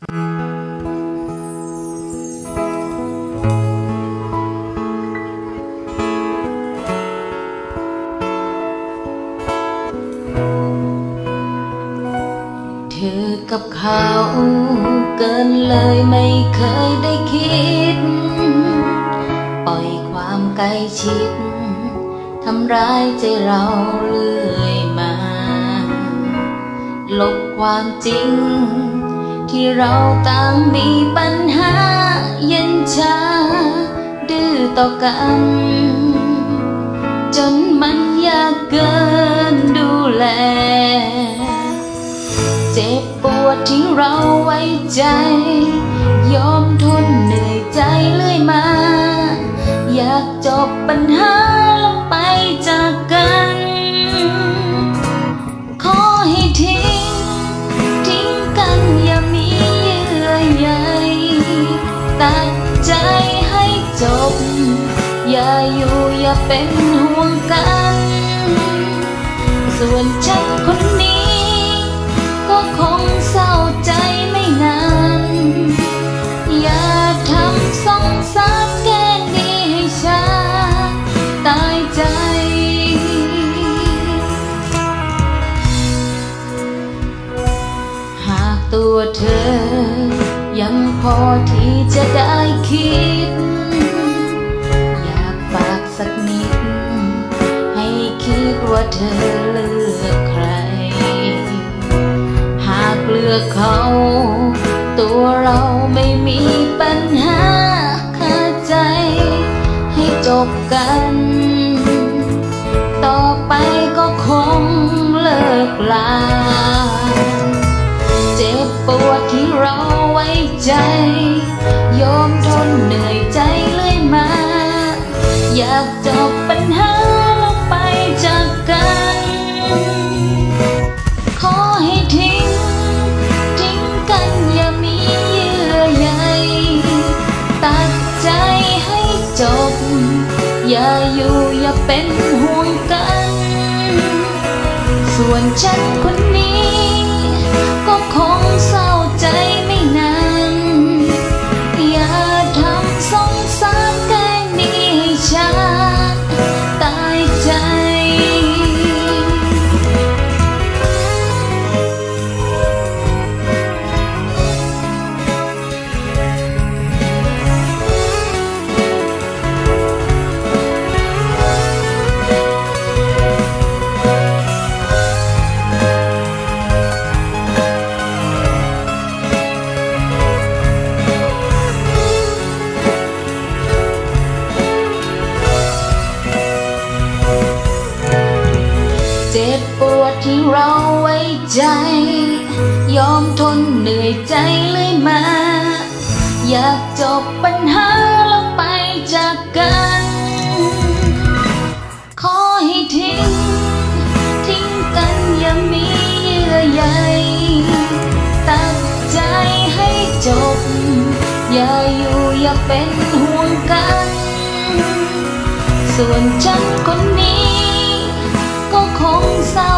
เธอกับเขาเกินเลยไม่เคยได้คิด ปล่อยความใกล้ชิด ทำร้ายใจเราเรื่อยมา ลบความจริง ที่เราต่างมีปัญหาเย็นชา ดื้อต่อกัน จนมันยากเกินดูแล เจ็บปวดที่เราไว้ใจ ยอมทนเหนื่อยใจเรื่อยมา อยากจบปัญหา อย่าเป็นห่วงกัน ส่วนฉันคนนี้ ก็คงเศร้าใจไม่นาน อย่าทำสงสารแกล้งดีให้ฉันตายใจหากตัวเธอ ยังพอที่จะได้คิด ว่าเธอเลือกใคร หากเลือกเขา ตัวเราไม่มีปัญหาคาใจ ให้จบกัน ต่อไปก็คงเลิกลา เจ็บปวดที่เราไว้ใจ อย่าอยู่อย่าเป็นห่วงกัน ส่วนฉันคน จ็บปวดที่เราไว้ใจ ยอมทนเหนื่อยใจเลยมา อยากจบปัญหาแล้วไปจากกัน ขอให้ทิ้ง ทิ้งกันอย่ามีเยื่อใยตัดใจให้จบ อย่าอยู่อย่าเป็นห่วงกัน ส่วนฉันคนนี้ ของเศร้า